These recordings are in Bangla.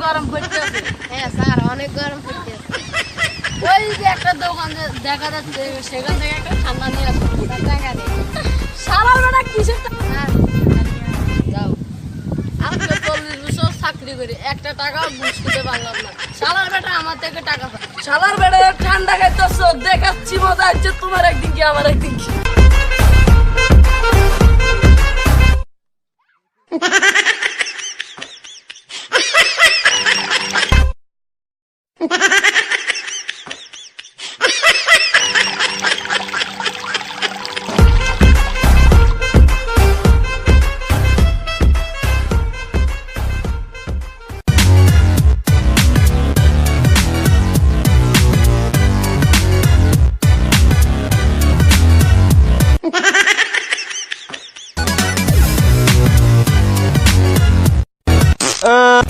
গরম পড়তেছে হ্যাঁ স্যার অনেক গরম পড়তেছে ওই যে একটা দোকান দেখা যাচ্ছে সেখান থেকে একটা ঠান্ডা নিয়ে আসব টাকা দেন সারা বেটা কিসের যাও। আমি তো চল্লিশ বছর চাকরি করি একটা টাকা বুঝ করতে পারলাম না। সালার বেটা আমার থেকে টাকা পায়। শালার বেটা ঠান্ডা খাইতেছ দেখাচ্ছি মজা হচ্ছে তোমার একদিন কি আমার একদিন কি? Uh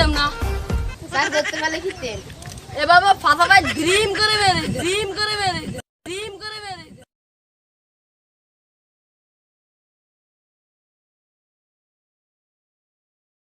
পারলাম না। স্যার ধরতে পারলে খিতেন এভাবে ফাঁসাটা গ্রিম